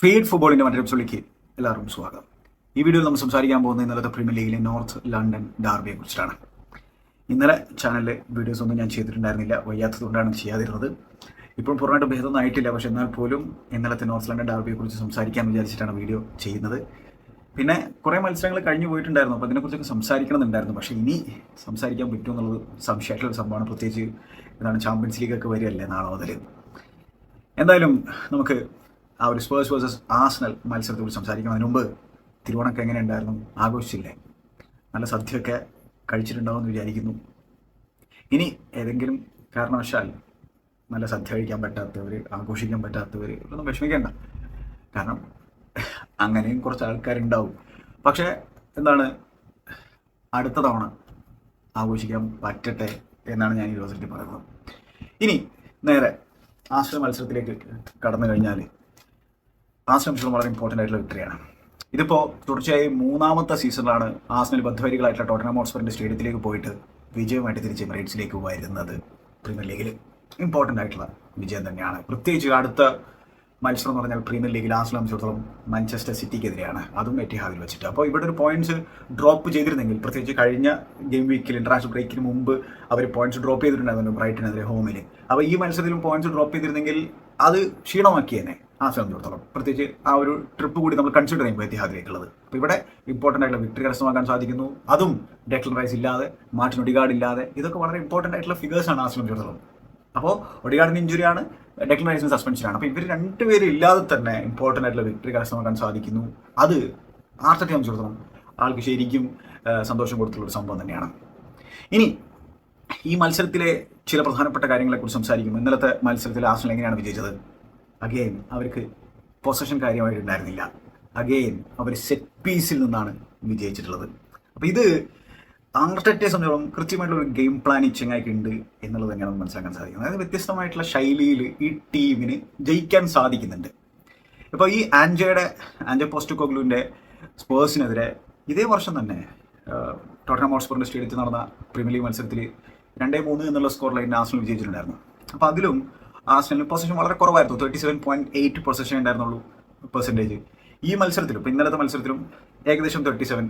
Feed ഫുട്ബോളിന്റെ മറ്റൊരു എപ്പിസോഡിലേക്ക് എല്ലാവർക്കും സ്വാഗതം. ഈ വീഡിയോയിൽ നമ്മൾ സംസാരിക്കാൻ പോകുന്നത് ഇന്നലത്തെ പ്രീമിയർ ലീഗിലെ നോർത്ത് ലണ്ടൻ ഡാർബിയെ കുറിച്ചിട്ടാണ്. ഇന്നലെ ചാനലിൽ വീഡിയോസ് ഒന്നും ഞാൻ ചെയ്തിട്ടുണ്ടായിരുന്നില്ല. വയ്യാത്തതുകൊണ്ടാണ് ചെയ്യാതിരുന്നത്. ഇപ്പോൾ പൂർണമായിട്ട് ഭേദമൊന്നും ആയിട്ടില്ല. പക്ഷെ എന്നാൽ പോലും ഇന്നലത്തെ നോർത്ത് ലണ്ടൻ ഡാർബിയെ കുറിച്ച് സംസാരിക്കാൻ വിചാരിച്ചിട്ടാണ് വീഡിയോ ചെയ്യുന്നത്. പിന്നെ കുറേ മത്സരങ്ങൾ കഴിഞ്ഞു പോയിട്ടുണ്ടായിരുന്നു. അപ്പോൾ അതിനെക്കുറിച്ചൊക്കെ സംസാരിക്കണമെന്നുണ്ടായിരുന്നു. പക്ഷേ ഇനി സംസാരിക്കാൻ പറ്റും എന്നുള്ളത് സംശയമായിട്ടുള്ള സംഭവമാണ്. പ്രത്യേകിച്ച് എന്താണ് ചാമ്പ്യൻസ് ലീഗൊക്കെ വരികയല്ലേ നാളെ മുതൽ. എന്തായാലും നമുക്ക് ആ ഒരു സ്പേഴ്സ് വേഴ്സസ് ആസ്നൽ മത്സരത്തെ കുറിച്ച് സംസാരിക്കുന്നതിന് മുമ്പ് തിരുവോണമൊക്കെ എങ്ങനെ ഉണ്ടായിരുന്നു? ആഘോഷിച്ചില്ലേ? നല്ല സദ്യയൊക്കെ കഴിച്ചിട്ടുണ്ടാവുമെന്ന് വിചാരിക്കുന്നു. ഇനി ഏതെങ്കിലും കാരണവശാൽ നല്ല സദ്യ കഴിക്കാൻ പറ്റാത്തവർ ആഘോഷിക്കാൻ പറ്റാത്തവർ ഒന്നും വിഷമിക്കേണ്ട. കാരണം അങ്ങനെയും കുറച്ച് ആൾക്കാരുണ്ടാവും. പക്ഷേ എന്താണ്? അടുത്ത തവണ ആഘോഷിക്കാൻ പറ്റട്ടെ എന്നാണ് ഞാൻ ഈ ദിവസത്തിൽ പറയുന്നത്. ഇനി നേരെ ആശ്രമ മത്സരത്തിലേക്ക് കടന്നു കഴിഞ്ഞാൽ ആശ്രമ മത്സരം വളരെ ഇമ്പോർട്ടന്റ് ആയിട്ടുള്ള വിക്ടറിയാണ് ഇതിപ്പോൾ തുടർച്ചയായി മൂന്നാമത്തെ സീസണിലാണ് ആസ്നൽ ബദ്ധവരികളായിട്ടുള്ള ടോട്ടനം ഹോട്ട്സ്പറിന്റെ സ്റ്റേഡിയത്തിലേക്ക് പോയിട്ട് വിജയമായിട്ട് തിരിച്ച് എമിറേറ്റ്സിലേക്ക് വരുന്നത് പ്രീമിയർ ലീഗിൽ ഇമ്പോർട്ടന്റ് ആയിട്ടുള്ള വിജയം തന്നെയാണ്. പ്രത്യേകിച്ച് അടുത്ത മത്സരം എന്ന് പറഞ്ഞാൽ പ്രീമിയർ ലീഗിൽ ആസ്ലം സംബന്ധിച്ചിടത്തോളം മാഞ്ചസ്റ്റർ സിറ്റിക്കെതിരെയാണ്. അതും എറ്റിഹാദിൽ വെച്ചിട്ട്. അപ്പോൾ ഇവിടെ ഒരു പോയിന്റ്സ് ഡ്രോപ്പ് ചെയ്തിരുന്നെങ്കിൽ പ്രത്യേകിച്ച് കഴിഞ്ഞ ഗെയിം വീക്കിൽ ഇന്റർനാഷണൽ ബ്രേക്കിന് മുമ്പ് അവർ പോയിന്റ്സ് ഡ്രോപ്പ് ചെയ്തിട്ടുണ്ടായിരുന്നു ബ്രൈറ്റിനെതിരെ ഹോമിൽ അപ്പോൾ ഈ മത്സരത്തിലും പോയിന്റ്സ് ഡ്രോപ്പ് ചെയ്തിരുന്നെങ്കിൽ അത് ക്ഷീണമാക്കിയേനെ. ആ സംബന്ധിച്ചിടത്തോളം പ്രത്യേകിച്ച് ആ ഒരു ട്രിപ്പ് കൂടി നമ്മൾ കൺസിഡർ ചെയ്യുമ്പോൾ എത്തിഹാദിലേക്കുള്ളത് അപ്പോൾ ഇവിടെ ഇമ്പോർട്ടന്റ് ആയിട്ടുള്ള വിക്ടറി കരസ്ഥമാക്കാൻ സാധിക്കുന്നു. അതും ഡെക്ലൻ റൈസ് ഇല്ലാതെ മാർട്ടിൻ ഒഡിഗാർഡ് ഇല്ലാതെ ഇതൊക്കെ വളരെ ഇമ്പോർട്ടന്റ് ആയിട്ടുള്ള ഫിഗേഴ്സ് ആണ് ആ സംബന്ധിച്ചിടത്തോളം അപ്പോൾ ഒഡിഗാർഡിന് ഇഞ്ചുറിയാണ് ഡെക്ലൻ റൈസിന് സസ്പെൻഷനാണ് അപ്പോൾ ഇവർ രണ്ടുപേരും ഇല്ലാതെ തന്നെ ഇമ്പോർട്ടന്റ് ആയിട്ടുള്ള വിക്ടറി കരസ്ഥമാക്കാൻ സാധിക്കുന്നു. അത് ആർട്ടത്തെ സംബന്ധിച്ചിടത്തോളം ആൾക്ക് ശരിക്കും സന്തോഷം കൊടുത്തുള്ള ഒരു സംഭവം തന്നെയാണ്. ഇനി ഈ മത്സരത്തിലെ ചില പ്രധാനപ്പെട്ട കാര്യങ്ങളെക്കുറിച്ച് സംസാരിക്കും ഇന്നലത്തെ മത്സരത്തിൽ ആസ്ട്രേലിയ എങ്ങനെയാണ് വിജയിച്ചത്? അഗെയിൻ അവർക്ക് പൊസഷൻ കാര്യമായിട്ടുണ്ടായിരുന്നില്ല. അഗെയിൻ അവർ സെറ്റ് പീസിൽ നിന്നാണ് വിജയിച്ചിട്ടുള്ളത് അപ്പോൾ ഇത് ആർട്ടറ്റെ സംബന്ധിച്ചോളം കൃത്യമായിട്ടുള്ള ഒരു ഗെയിം പ്ലാൻ ഈ ചെങ്ങായിക്ക് ഉണ്ട് എന്നുള്ളത് തന്നെയാണ് നമുക്ക് മനസ്സിലാക്കാൻ സാധിക്കുന്നത്. അതായത് വ്യത്യസ്തമായിട്ടുള്ള ശൈലിയിൽ ഈ ടീമിന് ജയിക്കാൻ സാധിക്കുന്നുണ്ട്. ഇപ്പോൾ ഈ ആൻജയുടെ ആൻജോ പോസ്റ്റ് കോഗ്ലുവിന്റെ സ്പേഴ്സിനെതിരെ ഇതേ വർഷം തന്നെ ടോട്ടനം ഹോട്ട്സ്പോറിന്റെ സ്റ്റേഡിയത്തിൽ നടന്ന പ്രീമിയർ ലീഗ് മത്സരത്തിൽ രണ്ടേ മൂന്ന് എന്നുള്ള സ്കോർ ആസ്നൽ വിജയിച്ചിട്ടുണ്ടായിരുന്നു. അപ്പോൾ അതിലും ആസ്നലിന് പൊസിഷൻ വളരെ കുറവായിരുന്നു. Thirty seven point eight possession ഉണ്ടായിരുന്നുള്ളൂ പെർസെന്റേജ് ഈ മത്സരത്തിലും ഇപ്പം ഇന്നലത്തെ മത്സരത്തിലും ഏകദേശം തേർട്ടി സെവൻ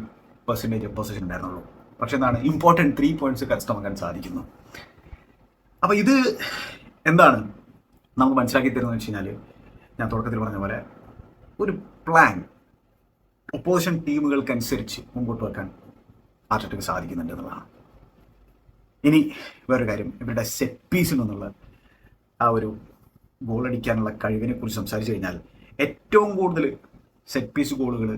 പെർസെന്റേജ് പൊസിഷൻ ഉണ്ടായിരുന്നുള്ളൂ. പക്ഷെ എന്താണ് ഇമ്പോർട്ടന്റ് ത്രീ പോയിന്റ്സ് കരസ്ഥമാക്കാൻ സാധിക്കുന്നു. അപ്പോൾ ഇത് എന്താണ്? നമുക്ക് മനസ്സിലാക്കി തരുന്നത് വെച്ച് കഴിഞ്ഞാൽ ഞാൻ തുടക്കത്തിൽ പറഞ്ഞ പോലെ ഒരു പ്ലാൻ ഒപ്പോസിഷൻ ടീമുകൾക്കനുസരിച്ച് മുമ്പോട്ട് വെക്കാൻ ആർട്ടിക്ക് സാധിക്കുന്നുണ്ട് എന്നുള്ളതാണ്. ഇനി വേറൊരു കാര്യം ഇവരുടെ സെറ്റ് പീസിൽ നിന്നുള്ള ആ ഒരു ഗോൾ അടിക്കാനുള്ള കഴിവിനെ കുറിച്ച് സംസാരിച്ചു കഴിഞ്ഞാൽ ഏറ്റവും കൂടുതൽ സെറ്റ് പീസ് ഗോളുകൾ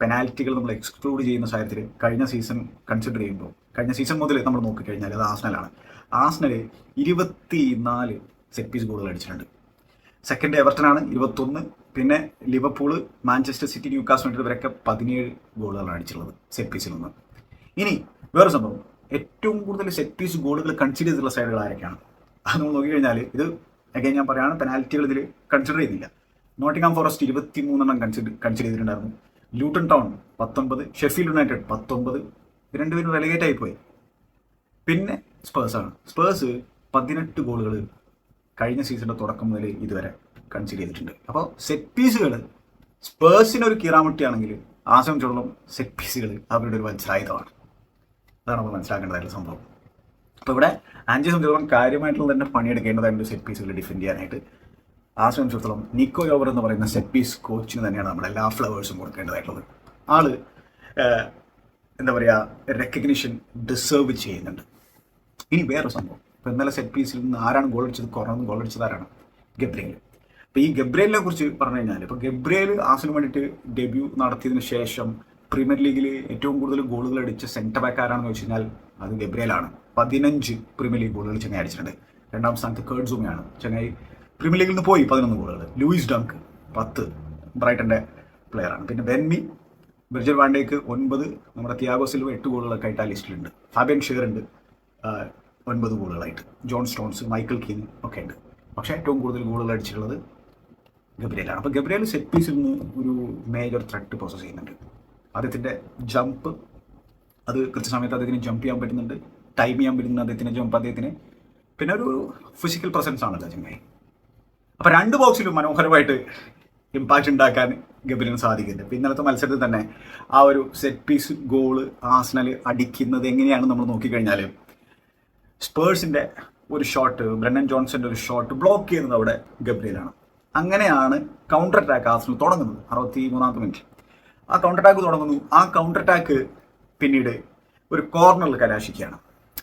പെനാൽറ്റികൾ നമ്മൾ എക്സ്ക്ലൂഡ് ചെയ്യുന്ന സാഹചര്യത്തിൽ കഴിഞ്ഞ സീസൺ കൺസിഡർ ചെയ്യുമ്പോൾ കഴിഞ്ഞ സീസൺ മുതൽ നമ്മൾ നോക്കിക്കഴിഞ്ഞാൽ അത് ആസ്നലാണ് ആസ്നൽ ഇരുപത്തി നാല് സെറ്റ് പീസ് ഗോളുകൾ അടിച്ചിട്ടുണ്ട്. സെക്കൻഡ് എവർട്ടനാണ് ഇരുപത്തൊന്ന്. പിന്നെ ലിവർപൂൾ മാഞ്ചസ്റ്റർ സിറ്റി ന്യൂക്കാസ് വേണ്ടി ഇവരൊക്കെ പതിനേഴ് ഗോളുകളാണ് അടിച്ചിട്ടുള്ളത് സെറ്റ് പീസിൽ നിന്ന്. ഇനി വേറെ സംഭവം. ഏറ്റവും കൂടുതൽ സെറ്റ് പീസ് ഗോളുകൾ കൺസിഡർ ചെയ്തിട്ടുള്ള സൈഡുകൾ ആരൊക്കെയാണ്? അത് നമ്മൾ നോക്കിക്കഴിഞ്ഞാൽ ഇത് അഗൈൻ ഞാൻ പറയുകയാണ് പെനാൽറ്റികൾ ഇതിൽ കൺസിഡർ ചെയ്തില്ല. നോട്ടിംഗാം ഫോറസ്റ്റ് ഇരുപത്തി മൂന്നെണ്ണം കൺസിഡർ കൺസിഡർ ചെയ്തിട്ടുണ്ടായിരുന്നു. ലൂട്ടൺ ടൗൺ പത്തൊമ്പത് ഷെഫീൽഡ് യുണൈറ്റഡ് പത്തൊമ്പത് രണ്ടുപേരും റെലിഗേറ്റ് ആയിപ്പോയി പിന്നെ സ്പേഴ്സാണ് സ്പേഴ്സ് പതിനെട്ട് ഗോളുകൾ കഴിഞ്ഞ സീസണിന്റെ തുടക്കം മുതൽ ഇതുവരെ കൺസിഡർ ചെയ്തിട്ടുണ്ട്. അപ്പോൾ സെറ്റ് പീസുകൾ സ്പേഴ്സിന് ഒരു കീറാമുട്ടിയാണെങ്കിൽ ആ സംബന്ധിച്ചോളം സെറ്റ് പീസുകൾ അവരുടെ ഒരു വജ്രായുധമാണ് അതാണ് നമ്മൾ മനസ്സിലാക്കേണ്ടതായിട്ടുള്ള സംഭവം. അപ്പോൾ ഇവിടെ ആൻജി സംബന്ധിച്ചിടത്തോളം കാര്യമായിട്ടുള്ള തന്നെ പണിയെടുക്കേണ്ടതായിട്ട് സെറ്റ് പീസുകൾ ഡിഫെൻഡ് ചെയ്യാനായിട്ട് ആ സംബന്ധിച്ചിടത്തോളം നിക്കോ യോവർ എന്ന് പറയുന്ന സെറ്റ് പീസ് കോച്ചിന് തന്നെയാണ് നമ്മൾ എല്ലാ ഫ്ലവേഴ്സും കൊടുക്കേണ്ടതായിട്ടുള്ളത്. ആൾ എന്താ പറയുക റെക്കഗ്നിഷൻ ഡിസേർവ് ചെയ്യുന്നുണ്ട്. ഇനി വേറെ സംഭവം. ഇപ്പോൾ ഇന്നലെ സെറ്റ് പീസിൽ നിന്ന് ആരാണ് ഗോൾ അടിച്ചത്? കുറവ് ഗോൾ അടിച്ചത് ആരാണ്? ഗബ്രിയൽ അപ്പോൾ ഈ ഗബ്രിയലിനെ കുറിച്ച് പറഞ്ഞു കഴിഞ്ഞാൽ ഇപ്പോൾ ഗബ്രിയൽ ആസിന് വേണ്ടിയിട്ട് ഡെബ്യൂ നടത്തിയതിന് ശേഷം പ്രീമിയർ ലീഗിൽ ഏറ്റവും കൂടുതൽ ഗോളുകൾ അടിച്ച സെന്റർ ബാക്ക് ആരാണെന്ന് വെച്ച് കഴിഞ്ഞാൽ അത് ഗബ്രിയലാണ്. പതിനഞ്ച് പ്രീമിയർ ലീഗ് ഗോളുകൾ ചെങ്ങൈ അടിച്ചിട്ടുണ്ട്. രണ്ടാം സ്ഥാനത്ത് കേർഡ് സൂമിയാണ്. ചെന്നൈ പ്രീമിയർ ലീഗിൽ നിന്ന് പോയി പതിനൊന്ന് ഗോളുകൾ. ലൂയിസ് ഡങ്ക് പത്ത് ബ്രൈറ്റന്റെ പ്ലെയറാണ് പിന്നെ ബെൻമി ബ്രിജൽ വാണ്ടേക്ക് ഒൻപത് നമ്മുടെ തിയാഗോ സിൽവ എട്ട് ഗോളുകളൊക്കെ ആയിട്ട് ആ ലിസ്റ്റിലുണ്ട്. ഫാബിയൻ ഷെയർ ഉണ്ട് ഒൻപത് ഗോളുകളായിട്ട്. ജോൺ സ്റ്റോൺസ് മൈക്കിൾ കീൻ ഒക്കെ ഉണ്ട്. പക്ഷേ ഏറ്റവും കൂടുതൽ ഗോളുകൾ അടിച്ചിട്ടുള്ളത് ഗബ്രിയലാണ്. അപ്പോൾ ഗബ്രിയൽ സെറ്റ് പീസിൽ നിന്ന് ഒരു മേജർ ത്രെട്ട് പ്രോസസ് ചെയ്യുന്നുണ്ട്. അദ്ദേഹത്തിന്റെ ജമ്പ് അത് കൃത്യസമയത്ത് അദ്ദേഹത്തിന് ജമ്പ് ചെയ്യാൻ പറ്റുന്നുണ്ട്. ടൈം ചെയ്യാൻ പറ്റുന്ന അദ്ദേഹത്തിന് ജമ്പ് അദ്ദേഹത്തിന് പിന്നെ ഒരു ഫിസിക്കൽ പ്രസൻസ് ആണല്ലോ ചങ്ങായി അപ്പോൾ രണ്ട് ബോക്സിലും മനോഹരമായിട്ട് ഇമ്പാക്റ്റ് ഉണ്ടാക്കാൻ ഗബിലിന് സാധിക്കുന്നുണ്ട്. ഇപ്പം ഇന്നലത്തെ മത്സരത്തിൽ തന്നെ ആ ഒരു സെറ്റ് പീസ് ഗോൾ ആസ്നൽ അടിക്കുന്നത് എങ്ങനെയാണ് നമ്മൾ നോക്കിക്കഴിഞ്ഞാൽ സ്പേഴ്സിന്റെ ഒരു ഷോട്ട് ബ്രണ്ണൻ ജോൺസന്റെ ഒരു ഷോട്ട് ബ്ലോക്ക് ചെയ്യുന്നത് അവിടെ ഗബ്രിയിലാണ്. അങ്ങനെയാണ് കൗണ്ടർ അറ്റാക്ക് ആസ്നൽ തുടങ്ങുന്നത്. അറുപത്തി മൂന്നാമത്തെ മിനിറ്റ് ആ കൗണ്ടർ അറ്റാക്ക് തുടങ്ങുന്നു. ആ കൗണ്ടർ അറ്റാക്ക് പിന്നീട് ഒരു കോർണറിൽ കലാശിക്കുകയാണ്.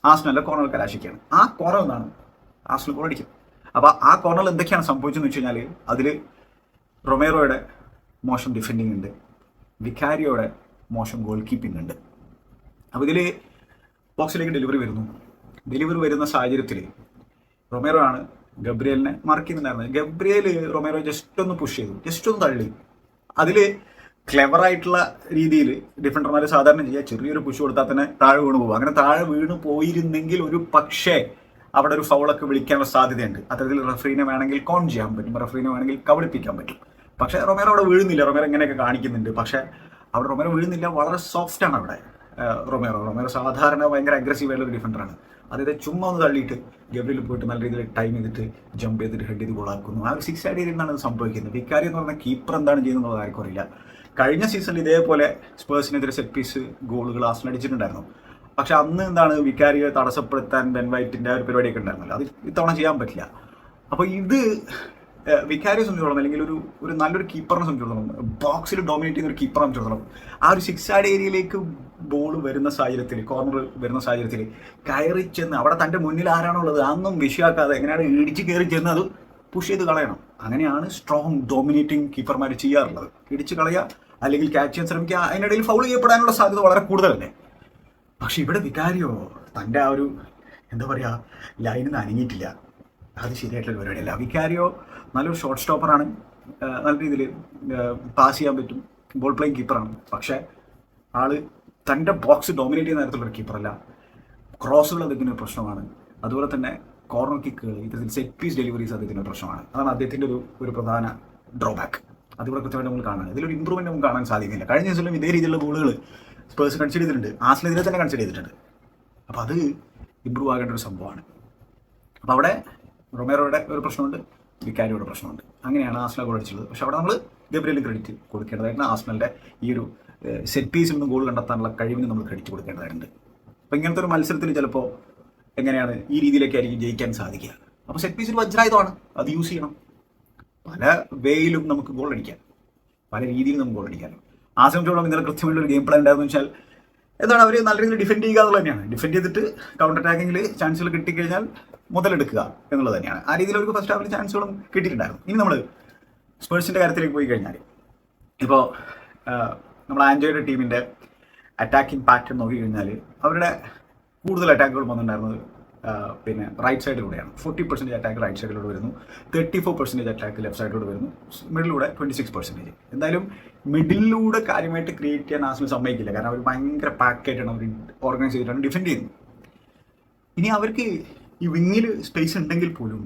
ആസ്നലിന്റെ കോർണർ കലാശിക്കുകയാണ് ആ കോർണർ നിന്നാണ് ആസ്നൽ ഗോൾ അടിക്കും അപ്പോൾ ആ കോർണറിൽ എന്തൊക്കെയാണ് സംഭവിച്ചതെന്ന് വെച്ച് കഴിഞ്ഞാൽ അതിൽ റൊമേറോയുടെ മോശം ഡിഫെൻഡിങ് ഉണ്ട്. വിക്കാരിയോടെ മോശം ഗോൾ കീപ്പിംഗ് ഉണ്ട്. അപ്പോൾ ഇതിൽ ബോക്സിലേക്ക് ഡെലിവറി വരുന്നു. ഡെലിവറി വരുന്ന സാഹചര്യത്തിൽ റൊമേറോ ആണ് ഗബ്രിയലിനെ മാർക്ക് ചെയ്യുന്നുണ്ടായിരുന്നത്. ഗബ്രിയൽ റൊമേറോ ജസ്റ്റ് ഒന്ന് പുഷ് ചെയ്തു. ജസ്റ്റ് ഒന്ന് തള്ളി. അതിൽ ക്ലെവർ ആയിട്ടുള്ള രീതിയിൽ ഡിഫൻഡർമാർ സാധാരണ ചെയ്യുക. ചെറിയൊരു പുഷ് കൊടുത്താൽ തന്നെ താഴെ വീണ് പോകും. അങ്ങനെ താഴെ വീണ് പോയിരുന്നെങ്കിൽ ഒരു പക്ഷേ അവിടെ ഒരു ഫൗളൊക്കെ വിളിക്കാനുള്ള സാധ്യതയുണ്ട്. അത്തരത്തിൽ റഫറീനെ വേണമെങ്കിൽ കോൺ ചെയ്യാൻ പറ്റും. റഫറീനെ വേണമെങ്കിൽ കബളിപ്പിക്കാൻ പറ്റും. പക്ഷേ റൊമേറോ അവിടെ വീഴുന്നില്ല. റൊമേറോ ഇങ്ങനെയൊക്കെ കാണിക്കുന്നുണ്ട്. പക്ഷേ അവിടെ റൊമേറോ വീഴുന്നില്ല. വളരെ സോഫ്റ്റ് ആണ് അവിടെ റൊമേറോ. റൊമേറോ സാധാരണ ഭയങ്കര അഗ്രസീവ് ആയിട്ടുള്ള ഡിഫൻഡറാണ് അതായത് ചുമ്മാ ഒന്ന് തള്ളിയിട്ട് ഗബ്രിയിൽ പോയിട്ട് നല്ല രീതിയിൽ ടൈം ചെയ്തിട്ട് ജമ്പ് ചെയ്തിട്ട് ഹെഡ് ചെയ്ത് ഗോളാക്കുന്നു ആ ഒരു സിക്സ് ആഡ് ചെയ്തിട്ടാണ് സംഭവിക്കുന്നത്. വിക്കാരി എന്ന് പറഞ്ഞ കീപ്പർ എന്താണ് ചെയ്യുന്നത് ആർക്കും അറിയില്ല. കഴിഞ്ഞ സീസണിൽ ഇതേപോലെ സ്പേഴ്സിനെതിരെ സെറ്റ് പീസ് ഗോളുകൾ ആസ്ലൻ അടിച്ചിട്ടുണ്ടായിരുന്നു. പക്ഷെ അന്ന് എന്താണ് വിക്കാരിയെ തടസ്സപ്പെടുത്താൻ ബെൻ വൈറ്റിന്റെ ഒരു പരിപാടിയൊക്കെ ഉണ്ടായിരുന്നല്ലോ. അത് ഇത്തവണ ചെയ്യാൻ പറ്റില്ല. അപ്പോൾ ഇത് വിക്കാരിയെ സംബന്ധിച്ചോളം അല്ലെങ്കിൽ ഒരു ഒരു നല്ലൊരു കീപ്പറിനെ സംബന്ധിച്ചോളം ബോക്സിൽ ഡോമിനേറ്റ് ചെയ്യുന്ന ഒരു കീപ്പറെ സംബന്ധിച്ചിടത്തോളം ആ ഒരു സിക്സ് ആഡ് ഏരിയയിലേക്ക് ബോൾ വരുന്ന സാഹചര്യത്തിൽ കോർണർ വരുന്ന സാഹചര്യത്തിൽ കയറി ചെന്ന് അവിടെ തന്റെ മുന്നിൽ ആരാണുള്ളത് അന്നും വിഷയമാക്കാതെ എങ്ങനെയാണ് ഇടിച്ച് കയറി ചെന്ന് അത് പുഷ് ചെയ്ത് കളയണം. അങ്ങനെയാണ് സ്ട്രോങ് ഡോമിനേറ്റിംഗ് കീപ്പർമാർ ചെയ്യാറുള്ളത്. ഇടിച്ചു കളയുക അല്ലെങ്കിൽ ക്യാച്ച് ചെയ്യാൻ ശ്രമിക്കുക അതിനിടയിൽ ഫൗൾ ചെയ്യപ്പെടാനുള്ള സാധ്യത വളരെ കൂടുതലല്ലേ പക്ഷെ ഇവിടെ വികാരിയോ തന്റെ ആ ഒരു എന്താ പറയുക ലൈനിൽ നിന്ന് അനങ്ങിയിട്ടില്ല. അത് ശരിയായിട്ടുള്ള പരിപാടിയല്ല. വികാരിയോ നല്ലൊരു ഷോർട്ട് സ്റ്റോപ്പറാണ് നല്ല രീതിയിൽ പാസ് ചെയ്യാൻ പറ്റും. ബോൾ പ്ലേയിങ് കീപ്പറാണ് പക്ഷേ ആൾ തന്റെ ബോക്സ് ഡോമിനേറ്റ് ചെയ്യുന്ന തരത്തിലുള്ള കീപ്പറല്ല ക്രോസുകൾ അതിന്റെ പ്രശ്നമാണ്. അതുപോലെ തന്നെ കോർണർ കിക്കുകൾ ഇത്തരത്തിൽ സെറ്റ് പീസ് ഡെലിവറീസ് അദ്ദേഹത്തിന്റെ പ്രശ്നമാണ്. അതാണ് അദ്ദേഹത്തിന്റെ ഒരു ഒരു പ്രധാന ഡ്രോബാക്ക് അതിവിടെ കൃത്യമായിട്ട് നമ്മൾ കാണാൻ ഇതിലൊരു ഇമ്പ്രൂവ്മെന്റ് നമുക്ക് കാണാൻ സാധിക്കുന്നില്ല. കഴിഞ്ഞ ദിവസം ഇതേ രീതിയിലുള്ള ഗോളുകൾ സ്പേഴ്സ് കൺസിഡർ ചെയ്തിട്ടുണ്ട്. ആസ്ലിനെതിരെ തന്നെ കൺസിഡർ ചെയ്തിട്ടുണ്ട്. അപ്പോൾ അത് ഇമ്പ്രൂവ് ആകേണ്ട ഒരു സംഭവമാണ്. അപ്പോൾ അവിടെ റൊമേറോയുടെ ഒരു പ്രശ്നമുണ്ട് വിക്കാരിയുടെ പ്രശ്നമുണ്ട്. അങ്ങനെയാണ് ആസ്ല ഗോൾ അടിച്ചത്. പക്ഷെ അവിടെ നമ്മൾ ഗബ്രിയലിന് ക്രെഡിറ്റ് കൊടുക്കേണ്ടതായിരുന്നു ആസ്നലിന്റെ ഈ ഒരു സെറ്റ് പീസിൽ നിന്ന് ഗോൾ കണ്ടെത്താനുള്ള കഴിവിന് നമ്മൾ ക്രെഡിറ്റ് കൊടുക്കേണ്ടതായിട്ടുണ്ട്. അപ്പോൾ ഇങ്ങനത്തെ ഒരു മത്സരത്തിൽ ചിലപ്പോൾ എങ്ങനെയാണ് ഈ രീതിയിലേക്കായിരിക്കും ജയിക്കാൻ സാധിക്കുക? അപ്പോൾ സെറ്റ് പീസിൽ വജ്രായുധമാണ്. അത് യൂസ് ചെയ്യണം. പല വേയിലും നമുക്ക് ഗോൾ അടിക്കാം. പല രീതിയിലും നമുക്ക് ഗോൾ അടിക്കാം. ആ സംബന്ധിച്ചോളം ഇന്നലെ കൃത്യമായിട്ടുള്ള ഒരു ഗെയിം പ്ലാൻ ഉണ്ടായിരുന്നു വെച്ചാൽ എന്താണ് അവർ നല്ല രീതിയിൽ ഡിഫെൻഡ് ചെയ്യുക എന്നുള്ളത് തന്നെയാണ്. ഡിഫെൻഡ് ചെയ്തിട്ട് കൗണ്ടർ അറ്റാക്കിങ്ങിൽ ചാൻസുകൾ കിട്ടിക്കഴിഞ്ഞാൽ മുതലെടുക്കുക എന്നുള്ളത് തന്നെയാണ്. ആ രീതിയിൽ അവർക്ക് ഫസ്റ്റ് ഹാഫിൽ ചാൻസുകളും കിട്ടിയിട്ടുണ്ടായിരുന്നു. ഇനി നമ്മൾ സ്പേഴ്സിന്റെ കാര്യത്തിലേക്ക് പോയി കഴിഞ്ഞാൽ ഇപ്പോൾ നമ്മൾ ആൻജോയുടെ ടീമിന്റെ അറ്റാക്കിംഗ് പാറ്റേൺ നോക്കി കഴിഞ്ഞാൽ അവരുടെ കൂടുതൽ അറ്റാക്കുകൾ വന്നിട്ടുണ്ടായിരുന്നത് പിന്നെ റൈറ്റ് സൈഡിലൂടെയാണ് ഫോർട്ടി പെർസെന്റേജ് അറ്റാക്ക് റൈറ്റ് സൈഡിലൂടെ വരുന്നു. Thirty four percentage attack left സൈഡിലൂടെ വരുന്നു. മിഡിലൂടെ ട്വന്റി സിക്സ് പെർസെന്റേജ് എന്തായാലും മിഡിലൂടെ കാര്യമായിട്ട് ക്രിയേറ്റ് ചെയ്യാൻ ആസ്മിൽ സമ്മതിക്കില്ല. കാരണം അവർ ഭയങ്കര പാക്കായിട്ടാണ് അവർ ഓർഗനൈസ് ചെയ്തിട്ടാണ് ഡിഫെൻഡ് ചെയ്യുന്നത്. ഇനി അവർക്ക് ഈ വിങ്ങിൽ സ്പേസ് ഉണ്ടെങ്കിൽ പോലും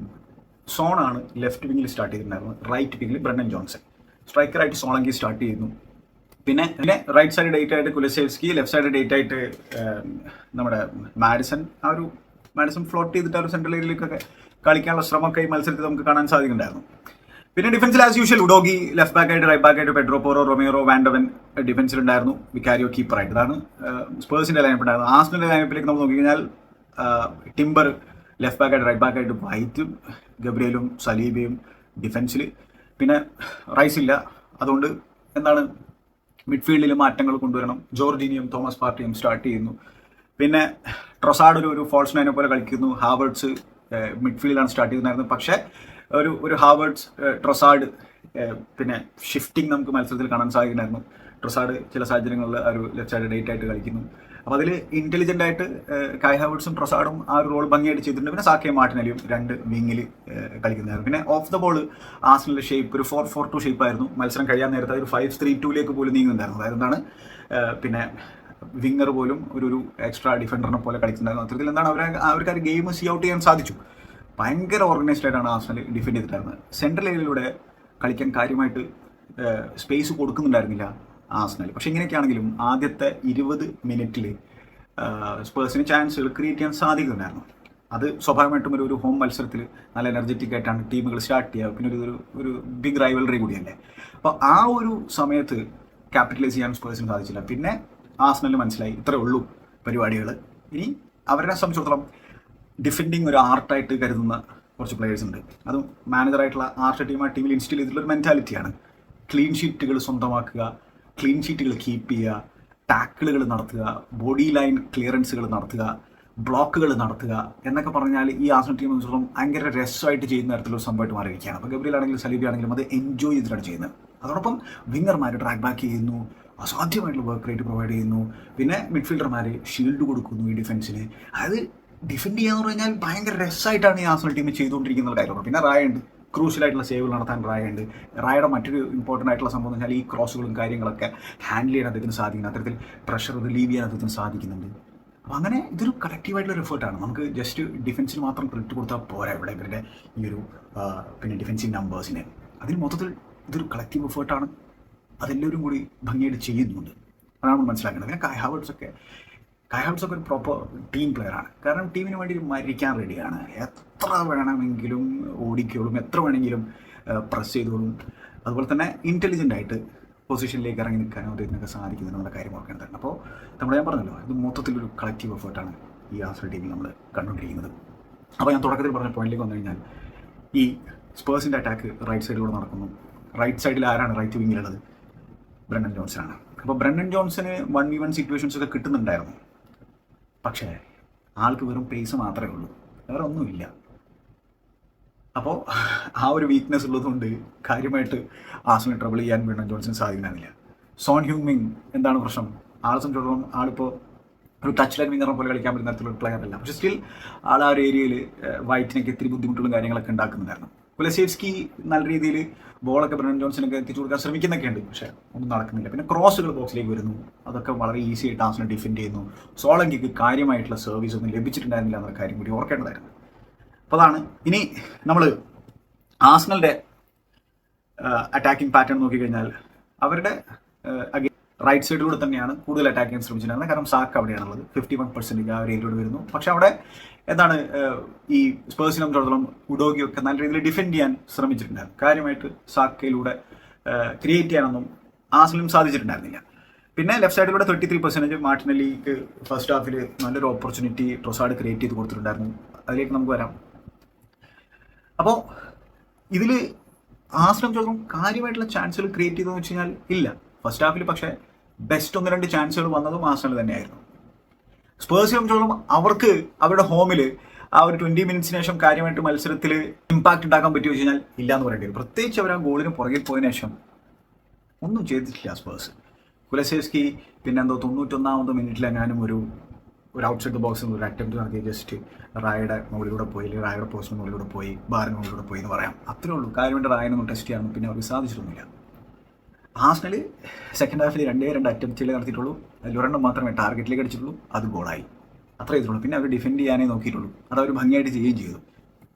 സോണാണ് ലെഫ്റ്റ് വിങ്ങിൽ സ്റ്റാർട്ട് ചെയ്തിട്ടുണ്ടായിരുന്നത്. റൈറ്റ് വിങ്ങിൽ ബ്രണ്ണൻ ജോൺസൺ സ്ട്രൈക്കറായിട്ട് സോളങ്കി സ്റ്റാർട്ട് ചെയ്യുന്നു. പിന്നെ പിന്നെ റൈറ്റ് സൈഡ് ഡേറ്റ് ആയിട്ട് കുലസേവ്സ്കി ലെഫ്റ്റ് സൈഡ് ഡേറ്റ് ആയിട്ട് നമ്മുടെ മാഡിസൺ ആ ഒരു മാഡിസൺ ഫ്ലോട്ട് ചെയ്തിട്ട് ആ ഒരു സെൻട്രൽ ഏരിയയിലേക്കൊക്കെ കളിക്കാനുള്ള ശ്രമമൊക്കെ ഈ മത്സരത്തിൽ നമുക്ക് കാണാൻ സാധിക്കുന്നുണ്ടായിരുന്നു. പിന്നെ ഡിഫൻസിൽ as usual Udogie left back ആയിട്ട് റൈറ്റ് ബാക്ക് ആയിട്ട് Pedro Porro Romero Van de Ven ഡിഫൻസിലുണ്ടായിരുന്നു Vicario കീപ്പറായിട്ട് ഇതാണ് സ്പേഴ്സിന്റെ ലൈനപ്പ് ഉണ്ടായിരുന്നു ആസ്മിന്റെ ലൈനപ്പിലേക്ക് നമ്മൾ നോക്കിക്കഴിഞ്ഞാൽ ടിംബർ ലെഫ്റ്റ് ബാക്ക് ആയിട്ട് റൈറ്റ് ബാക്ക് ആയിട്ട് വൈറ്റും ഗബ്രിയലും സലീബയും ഡിഫൻസിൽ പിന്നെ റൈസ് ഇല്ല. അതുകൊണ്ട് എന്താണ് മിഡ്ഫീൽഡിൽ മാറ്റങ്ങൾ കൊണ്ടുവരണം. ജോർജിനിയും തോമസ് പാർട്ടിയും സ്റ്റാർട്ട് ചെയ്യുന്നു. പിന്നെ ട്രൊസാഡ് ഒരു ഫോൾസ് നൈനെ പോലെ കളിക്കുന്നു. ഹാവേർഡ്സ് മിഡ്ഫീൽഡാണ് സ്റ്റാർട്ട് ചെയ്യുന്നതായിരുന്നു. പക്ഷേ ഒരു ഒരു ഹാവേർഡ്സ് ട്രൊസാഡ് പിന്നെ ഷിഫ്റ്റിംഗ് നമുക്ക് മത്സരത്തിൽ കാണാൻ സാധിക്കുന്നുണ്ടായിരുന്നു ട്രൊസാഡ് ചില സാഹചര്യങ്ങളിൽ ഒരു ലെഫ്റ്റ് സൈഡ് ഡേറ്റ് ആയിട്ട് കളിക്കുന്നു. അപ്പോൾ അതിൽ ഇന്റലിജന്റ് ആയിട്ട് കൈ കായ് ഹാവേർഡ്സും ട്രൊസാഡും ആ ഒരു റോൾ ഭംഗിയായിട്ട് ചെയ്തിട്ടുണ്ട്. പിന്നെ സാക്കിയ മാർട്ടിനലിയും രണ്ട് വിങ്ങിൽ കളിക്കുന്നതായിരുന്നു. പിന്നെ ഓഫ് ദ ബോൾ ആസ്ലിന്റെ ഷേപ്പ് ഒരു ഫോർ ഫോർ ടു ഷേപ്പ് ആയിരുന്നു. മത്സരം കഴിയാൻ നേരത്തെ ഒരു ഫൈവ് ത്രീ ടൂലേക്ക് പോലും നീങ്ങുന്നുണ്ടായിരുന്നു. അതായത് എന്താണ് പിന്നെ വിങ്ങർ പോലും ഒരു ഒരു എക്സ്ട്രാ ഡിഫൻഡറിനെ പോലെ കളിക്കുന്നുണ്ടായിരുന്നു. അത്തരത്തിൽ എന്താണ് അവരെ അവർക്ക് ആ ഗെയിം സീ ഔട്ട് ചെയ്യാൻ സാധിച്ചു. ഭയങ്കര ഓർഗനൈസ്ഡ് ആയിട്ടാണ് ആസ്നൽ ഡിഫെൻഡ് ചെയ്തിട്ടുണ്ടായിരുന്നത്. സെൻട്രൽ ഏരിയയിലൂടെ കളിക്കാൻ കാര്യമായിട്ട് സ്പേസ് കൊടുക്കുന്നുണ്ടായിരുന്നില്ല. ആസ്നൽ പക്ഷെ ഇങ്ങനെയൊക്കെയാണെങ്കിലും ആദ്യത്തെ ഇരുപത് മിനിറ്റിൽ സ്പേഴ്സിന് ചാൻസുകൾ ക്രിയേറ്റ് ചെയ്യാൻ സാധിക്കുന്നുണ്ടായിരുന്നു അത് സ്വാഭാവികമായിട്ടും ഒരു ഒരു ഹോം മത്സരത്തിൽ നല്ല എനർജറ്റിക് ആയിട്ടാണ് ടീമുകൾ സ്റ്റാർട്ട് ചെയ്യുക. പിന്നെ ഒരു ഒരു ബിഗ് റൈവലറി കൂടിയല്ലേ. അപ്പോൾ ആ ഒരു സമയത്ത് ക്യാപിറ്റലൈസ് ചെയ്യാൻ സ്പേഴ്സിന് സാധിച്ചില്ല. പിന്നെ ആസ്നലിന് മനസ്സിലായി ഇത്രയേ ഉള്ളൂ പരിപാടികൾ ഇനി അവരെ സംബന്ധിച്ചിടത്തോളം ഡിഫെൻഡിങ് ഒരു ആർട്ടായിട്ട് കരുതുന്ന കുറച്ച് പ്ലെയേഴ്സ് ഉണ്ട്. അതും മാനേജറായിട്ടുള്ള ആർട്ട് ടീം ആ ടീമിൽ ഇൻസ്റ്റിൽ ചെയ്തിട്ടുള്ള ഒരു മെന്റാലിറ്റിയാണ് ക്ലീൻ ഷീറ്റുകൾ സ്വന്തമാക്കുക ക്ലീൻ ഷീറ്റുകൾ കീപ്പ് ചെയ്യുക ടാക്കിളുകൾ നടത്തുക ബോഡി ലൈൻ ക്ലിയറൻസുകൾ നടത്തുക ബ്ലോക്കുകൾ നടത്തുക എന്നൊക്കെ പറഞ്ഞാൽ ഈ ആസന ടീം സംബന്ധിച്ചിടത്തോളം ഭയങ്കര രസമായിട്ട് ചെയ്യുന്ന തരത്തിലുള്ള സംഭവമായിട്ട് മാറിയിരിക്കുകയാണ്. അപ്പോൾ ഗബ്രിയിൽ ആണെങ്കിലും സലീബി ആണെങ്കിലും അത് എൻജോയ് ചെയ്തിട്ടാണ് ചെയ്യുന്നത്. അതോടൊപ്പം വിങ്ങർമാർ ട്രാക്ക് ബാക്ക് ചെയ്യുന്നു അസാധ്യമായിട്ടുള്ള വർക്ക് റേറ്റ് പ്രൊവൈഡ് ചെയ്യുന്നു. പിന്നെ മിഡ്ഫീൽഡർമാർ ഷീൽഡ് കൊടുക്കുന്നു ഈ ഡിഫൻസിന് അതായത് ഡിഫെൻഡ് ചെയ്യാന്ന് പറഞ്ഞാൽ ഭയങ്കര രസമായിട്ടാണ് ഈ ആസന ടീം ചെയ്തുകൊണ്ടിരിക്കുന്ന കാര്യമാണ് പിന്നെ റായ ഉണ്ട്. ക്രൂഷ്യലായിട്ടുള്ള സേവുകൾ നടത്താൻ റായ ഉണ്ട്. റായയുടെ മറ്റൊരു ഇമ്പോർട്ടന്റ് ആയിട്ടുള്ള സംഭവം എന്ന് വെച്ചാൽ ഈ ക്രോസുകളും കാര്യങ്ങളൊക്കെ ഹാൻഡിൽ ചെയ്യാൻ അദ്ദേഹത്തിന് സാധിക്കുന്നു. അത്തരത്തിൽ പ്രഷർ റിലീവ് ചെയ്യാൻ അദ്ദേഹത്തിന് സാധിക്കുന്നുണ്ട്. അപ്പോൾ അങ്ങനെ ഇതൊരു കളക്റ്റീവായിട്ടുള്ള എഫേർട്ടാണ് നമുക്ക് ജസ്റ്റ് ഡിഫൻസിന് മാത്രം ക്രെഡിറ്റ് കൊടുത്താൽ പോരാ ഇവിടെ ഇവരുടെ ഈ ഒരു പിന്നെ ഡിഫൻസീവ് നമ്പേഴ്സിന് അതിന് മൊത്തത്തിൽ ഇതൊരു കളക്റ്റീവ് എഫേർട്ടാണ് അതെല്ലാവരും കൂടി ഭംഗിയായിട്ട് ചെയ്യുന്നുണ്ട്. അതാണ് നമ്മൾ മനസ്സിലാക്കേണ്ടത്. പിന്നെ കായ് ഹാവേർട്സ് ഒക്കെ ഹാവേർട്സ് ഒക്കെ ഒരു പ്രോപ്പർ ടീം പ്ലെയർ ആണ്. കാരണം ടീമിന് വേണ്ടി മരിക്കാൻ റെഡിയാണ് എത്ര വേണമെങ്കിലും ഓടിക്കോളും എത്ര വേണമെങ്കിലും പ്രസ് ചെയ്തോളും. അതുപോലെ തന്നെ ഇന്റലിജന്റ് ആയിട്ട് പൊസിഷനിലേക്ക് ഇറങ്ങി നിൽക്കാനും ഇതിനൊക്കെ സാധിക്കുന്നുണ്ട് എന്നുള്ള കാര്യം ഓർക്കേണ്ടതാണ് അപ്പോൾ നമ്മൾ ഞാൻ പറഞ്ഞല്ലോ ഇത് മൊത്തത്തിലൊരു കളക്റ്റീവ് എഫേർട്ടാണ് ഈ ആസ്ട്രേ ടീമിൽ നമ്മൾ കണ്ടുകൊണ്ടിരിക്കുന്നത്. അപ്പോൾ ഞാൻ തുടക്കത്തിൽ പറഞ്ഞ പോയിന്റിലേക്ക് വന്നു കഴിഞ്ഞാൽ ഈ സ്പേഴ്സിന്റെ അറ്റാക്ക് റൈറ്റ് സൈഡിലൂടെ നടക്കുന്നു. റൈറ്റ് സൈഡിൽ ആരാണ് റൈറ്റ് വിങ്ങിലുള്ളത് ബ്രണ്ടൻ ആണ്. അപ്പോൾ ബ്രണ്ടൻ ജോൺസന് വൺ വി വൺ സിറ്റുവേഷൻസ് ഒക്കെ കിട്ടുന്നുണ്ടായിരുന്നു. പക്ഷേ ആൾക്ക് വെറും പേസ് മാത്രമേ ഉള്ളൂ. വേറെ ഒന്നുമില്ല. അപ്പോൾ ആ ഒരു വീക്ക്നെസ് ഉള്ളതുകൊണ്ട് കാര്യമായിട്ട് ആസിനെ ട്രബിൾ ചെയ്യാൻ വീണ്ടും ജോൺസൺ സാധിക്കുന്നില്ല. സോൺ ഹ്യൂമിങ് എന്താണ് പ്രശ്നം? ആളെ സംബന്ധിച്ചിടത്തോളം ആളിപ്പോൾ ഒരു ടച്ച് ലൈൻ വിങ്ങറിനെ പോലെ കളിക്കാൻ പറ്റുന്ന തരത്തിലുള്ള പ്ലെയർ അല്ല. പക്ഷേ സ്റ്റിൽ ആൾ ആ ഒരു ഏരിയയിൽ വൈറ്റിനൊക്കെ ഇത്തിരി ബുദ്ധിമുട്ടുകളും കാര്യങ്ങളൊക്കെ ഉണ്ടാക്കുന്നുണ്ടായിരുന്നു. കുലസേവ്സ്കി നല്ല രീതിയിൽ ബോളൊക്കെ ബ്രണ്ടൻ ജോൺസനൊക്കെ എത്തിച്ചു കൊടുക്കാൻ ശ്രമിക്കുന്നൊക്കെ ഉണ്ട് പക്ഷെ ഒന്നും നടക്കുന്നില്ല. പിന്നെ ക്രോസുകൾ ബോക്സിലേക്ക് വരുന്നു. അതൊക്കെ വളരെ ഈസി ആയിട്ട് ആസിനെ ഡിഫെൻഡ് ചെയ്യുന്നു. സോളങ്കിക്ക് കാര്യമായിട്ടുള്ള സർവീസ് ഒന്നും ലഭിച്ചിട്ടുണ്ടായിരുന്നില്ല എന്നുള്ള കാര്യം കൂടി ഓർക്കേണ്ടതായിരുന്നു. അപ്പോൾ അതാണ്. ഇനി നമ്മൾ ആസ്നലിന്റെ അറ്റാക്കിംഗ് പാറ്റേൺ നോക്കിക്കഴിഞ്ഞാൽ അവരുടെ റൈറ്റ് സൈഡിലൂടെ തന്നെയാണ് കൂടുതൽ അറ്റാക്ക് ചെയ്യാൻ ശ്രമിച്ചിട്ടുണ്ടായിരുന്നത്. കാരണം സാക്ക് അവിടെയാണുള്ളത്. ഫിഫ്റ്റി വൺ പെർസെന്റേജ് ആ ഒരു ഏരിയയിലൂടെ വരുന്നു. പക്ഷെ അവിടെ എന്താണ് ഈ സ്പേഴ്സിനെ സംബന്ധിച്ചിടത്തോളം ഉഡോഗിയൊക്കെ നല്ല രീതിയിൽ ഡിഫെൻഡ് ചെയ്യാൻ ശ്രമിച്ചിട്ടുണ്ടായിരുന്നു. കാര്യമായിട്ട് സാക്കയിലൂടെ ക്രിയേറ്റ് ചെയ്യാനൊന്നും ആസിലും സാധിച്ചിട്ടുണ്ടായിരുന്നില്ല. പിന്നെ ലെഫ്റ്റ് സൈഡിലൂടെ തേർട്ടി ത്രീ പെർസെന്റേജ് മാർട്ടിനലിക്ക് ഫസ്റ്റ് ഹാഫിൽ നല്ലൊരു ഓപ്പർച്യൂണിറ്റി ട്രൊസാഡ് ക്രിയേറ്റ് ചെയ്ത് കൊടുത്തിട്ടുണ്ടായിരുന്നു. അതിലേക്ക് നമുക്ക് വരാം. അപ്പോൾ ഇതിൽ ആശ്രം ചോദിക്കും കാര്യമായിട്ടുള്ള ചാൻസുകൾ ക്രിയേറ്റ് ചെയ്തതെന്ന് വെച്ച് കഴിഞ്ഞാൽ ഇല്ല. ഫസ്റ്റ് ഹാഫിൽ പക്ഷേ ബെസ്റ്റ് ഒന്ന് രണ്ട് ചാൻസുകൾ വന്നതും ആശ്രമിൽ തന്നെയായിരുന്നു. സ്പേഴ്സിനെ സംബന്ധിച്ചോളം അവർക്ക് അവരുടെ ഹോമിൽ ആ ഒരു ട്വന്റി മിനിറ്റ്സിന് ശേഷം കാര്യമായിട്ട് മത്സരത്തിൽ ഇമ്പാക്ട് ഉണ്ടാക്കാൻ പറ്റുമോ വെച്ച് കഴിഞ്ഞാൽ ഇല്ല എന്ന് പറയേണ്ടി വരും. പ്രത്യേകിച്ച് അവർ ആ ഗോളിന് പുറകിൽ പോയതിനു ശേഷം ഒന്നും ചെയ്തിട്ടില്ല സ്പേഴ്സ് കുലസേസ്കി പിന്നെ എന്തോ തൊണ്ണൂറ്റൊന്നാമത് മിനിറ്റിലെങ്ങാനും ഒരു ഒരു ഔട്ട്സൈഡ് ദ ബോക്സിൽ ഒരു അറ്റംപ്റ്റ് നടത്തി. ജസ്റ്റ് റായയുടെ മുകളിലൂടെ പോയി അല്ലെങ്കിൽ റായയുടെ പോസ്റ്റിന് മുകളിലൂടെ പോയി ബാറിന് മുകളിലൂടെ പോയി എന്ന് പറയാം. അത്രേ ഉള്ളൂ. കാര്യമായിട്ട് റായനൊന്നും ടെസ്റ്റ് ചെയ്യാനൊന്നും പിന്നെ അവർക്ക് സാധിച്ചിട്ടൊന്നുമില്ല. ആസ്നൽ സെക്കൻഡ് ഹാഫിൽ രണ്ടേ രണ്ട് അറ്റംപ്റ്റുകളെ നടത്തിയിട്ടുള്ളൂ. അതിൽ ഒരെണ്ണം മാത്രമേ ടാർഗറ്റിലേക്ക് അടിച്ചിട്ടുള്ളൂ. അത് ഗോളായി അത്രേ ചെയ്തിട്ടുള്ളൂ പിന്നെ അവർ ഡിഫെൻഡ് ചെയ്യാനേ നോക്കിയിട്ടുള്ളൂ. അത് അവർ ഭംഗിയായിട്ട് ചെയ്യുകയും ചെയ്തു.